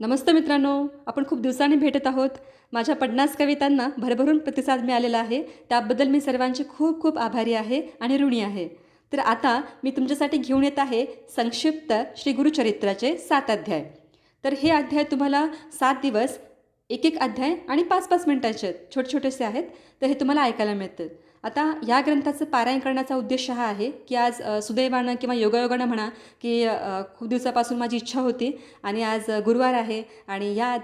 नमस्ते मित्रांनो आपण खूप दिवसांनी भेटत आहोत. माझ्या पन्नास कवितांना भरभरून प्रतिसाद मिळालेला आहे. त्याबद्दल मी सर्वांची खूप खूप आभारी आहे आणि ऋणी आहे. तर आता मी तुमच्यासाठी घेऊन येत आहे संक्षिप्त श्री गुरुचरित्राचे सात अध्याय. तर हे अध्याय तुम्हाला सात दिवस एक एक अध्याय आणि पाच पाच मिनटाचे आहेत छोटे छोटेसे आहेत. तर हे तुम्हाला ऐकायला मिळतं आता या ग्रंथाचं पारायण करण्याचा उद्देश हा आहे की आज सुदैवानं किंवा योगायोगानं म्हणा की खूप दिवसापासून माझी इच्छा होती आणि आज गुरुवार आहे आणि या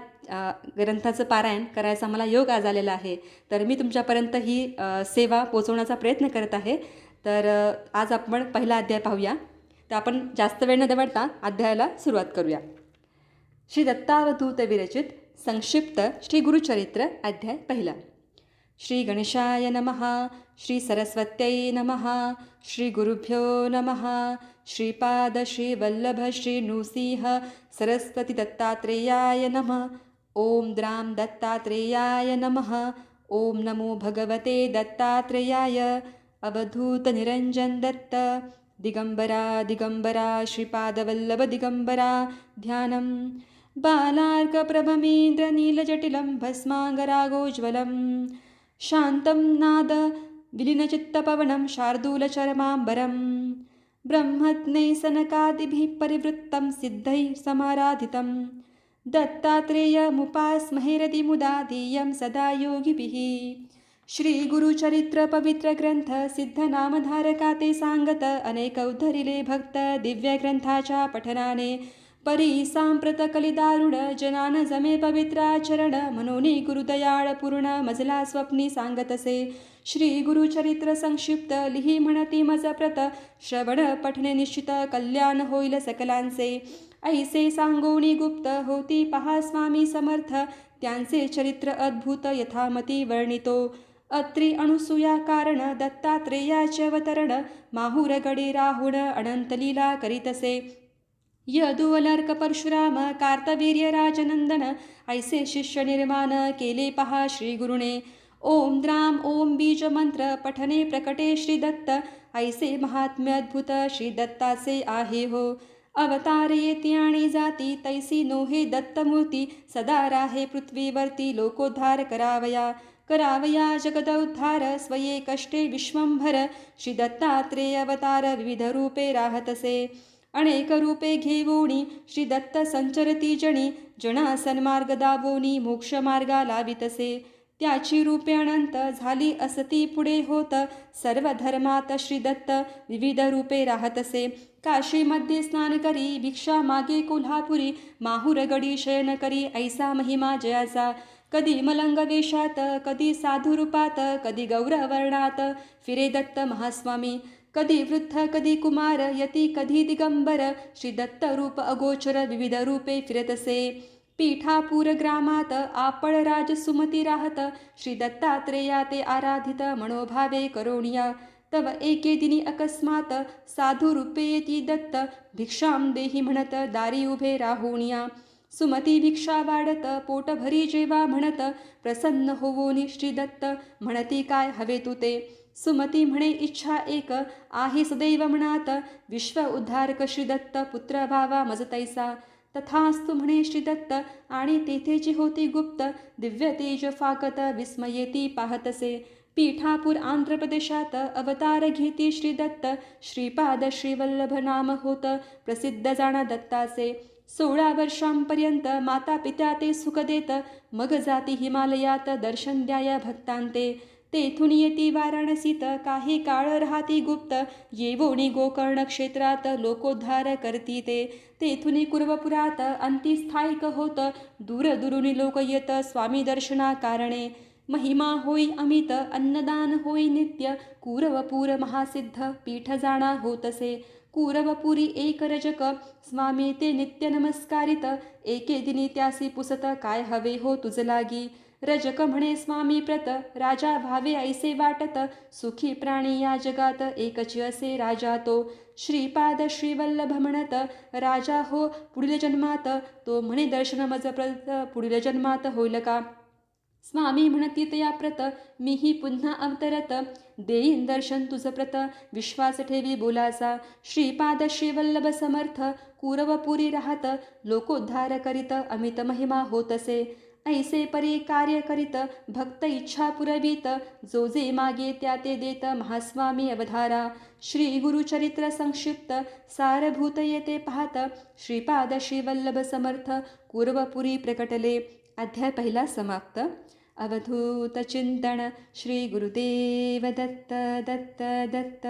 ग्रंथाचं पारायण करायचा मला योग आज आलेला आहे. तर मी तुमच्यापर्यंत ही सेवा पोचवण्याचा प्रयत्न करत आहे. तर आज आपण पहिला अध्याय पाहूया. तर आपण जास्त वेळ न दवडता अध्यायाला सुरुवात करूया. श्री दत्तावधूत विरचित संक्षिप्त श्री गुरुचरित्र अध्याय पहिला. श्रीगणेशाय नमः श्रीसरस्वत्यै नमः श्रीगुरुभ्यो नमः श्रीपादश्रीवल्लभश्रीनृसिंह श्रीवल्लभ सरस्वतिदत्तात्रेयाय नमः ॐ द्रां दत्तात्रेयाय नमः ॐ नमो भगवते दत्तात्रेयाय अवधूतनिरञ्जनदत्त दिगम्बरादिगम्बरा श्रीपादवल्लभदिगम्बरा ध्यानम्। बालार्कप्रभमीन्द्रनीलजटिलं भस्माङ्गरागोज्ज्वलम्। शान्तं नाद विलीनचित्तपवनं शार्दूलचरमाम्बरं ब्रह्मज्ञैः सनकादिभिः परिवृत्तं सिद्धैः समाराधितं दत्तात्रेयमुपास्महेरति मुदा सदा योगिभिः श्रीगुरुचरित्रपवित्रग्रन्थ सिद्धनामधारका ते सांगत अनेकौद्धरिले भक्त दिव्य पठनाने परी सांप्रत कलिदारुण जनान जमे पवित्राचरण मनोनी गुरुदयाळ पूर्ण मजला स्वप्नी सांगतसे। श्री गुरुचरित्र संक्षिप्त लिही म्हणती मज प्रत श्रवण पठणे निश्चित कल्याण होईल सकलांचे। ऐसे सांगोणी गुप्त होती पहा स्वामी समर्थ त्यांचे चरित्र अद्भुत यथामती वर्णितो। अत्री अणुसूया कारण दत्तात्रेयाचे अवतरण माहुरगडी राहुण अनंतलीला करीतसे। यदुवलर्क परशुराम कार्तवीर्य राजनंदन ऐसे शिष्य निर्माण केले पहा श्री गुरुणे ओम द्राम ओम बीज मंत्र पठने प्रकटे श्री दत्त ऐसे महात्म्य अद्भुत श्री दत्ताचे आहे हो। अवतार येती आणि जाती तैसी नोहे दत्तमूर्ती सदा राहे पृथ्वीवरती लोकोद्धार करावया। करावया जगदौद्धार स्वये कष्टे विश्वंभर श्री दत्तात्रेय अवतार विविध रूपे राहतसे। अनेक रूपे घेवोणी श्री दत्त संचरती जणी जना सन्मार्ग दावोनी मोक्षमार्गा लावितसे. त्याची रूपे अनंत झाली असती पुढे होत सर्व धर्मात श्रीदत्त विविध रूपे राहतसे. काशीमध्ये स्नान करी भिक्षा मागे कोल्हापुरी माहुरगडी शयन करी ऐसा महिमा जयाचा. कधी मलंग वेशात कधी साधुरूपात कधी गौरवर्णात फिरे दत्त महास्वामी. कधी वृद्ध कधी कुमार यती कधी दिगंबर। श्री दत्त रूप अगोचर विविध रूपे फिरतसे। पीठापूर ग्रामात आपण राज सुमती राहत। श्री दत्तात्रेया ते आराधित मनोभावे करोणीय। तव एके दिनी अकस्मात साधू रूपे येती दत्त। भिक्षाम देही म्हणत दारी उभे राहुणिया सुमती भिक्षा वाढत पोट भरी जेवा म्हणत प्रसन्न होवोनी श्रीदत्त म्हणती काय हवे तू ते? सुमती म्हणे इच्छा एक आहे सदैव म्हणात विश्व उद्धारक श्रीदत्त पुत्र भावा मज तैसा तथास्तु म्हणे श्रीदत्त आणि तेथेची होती गुप्त दिव्य तेज फाकत विस्मयेती पाहतसे. पीठापूर आंध्र प्रदेशात अवतार घेती श्रीदत्त श्रीपाद श्रीवल्लभ नाम होत प्रसिद्ध जाणा दत्ताचे सोळा वर्षांपर्यंत माता पित्या ते सुख देत मग जाती हिमालयात दर्शन द्याय भक्तांते. तेथून येती वाराणसीत काही काळ राहती गुप्त येवोणी गोकर्ण क्षेत्रात लोकोद्धार करती ते तेथून कुर्वपुरात अंतिस्थायिक होत दूर दुरुनी लोक येत स्वामी दर्शना कारणे महिमा होई अमित अन्नदान होई नित्य कुरवपूर महासिद्ध पीठ जाणा होतसे। कुरवपुरी एक रजक स्वामी ते नित्य नमस्कारित एके दिनी त्यासी पुसत काय हवे हो तुझ लागी? रजक म्हणे स्वामी प्रत राजा भावे ऐसे वाटत सुखी प्राणी या जगात एकची असे राजा तो। श्रीपाद श्रीवल्लभ म्हणत राजा हो पुढील जन्मात तो म्हणे दर्शन मज प्रत पुढील जन्मात होईल का? स्वामी म्हणती तया प्रत मीही पुन्हा अवतरत. देईन दर्शन तुझ प्रत विश्वास ठेवी बोलाचा श्रीपाद श्रीवल्लभ समर्थ कुरवपुरी राहत. लोकोद्धार करीत अमित महिमा होतसे. ऐसे परी कार्य करीत भक्त इच्छा पुरवीत. जो जे मागे त्या ते देत महास्वामी अवधारा. श्री गुरुचरित्र संक्षिप्त सारभूत येते पाहत. श्रीपाद श्रीवल्लभ समर्थ कुरवपुरी प्रकटले. अध्याय पहिला समाप्त. अवधूत चिंतन श्री गुरुदेव दत्त दत्त दत्त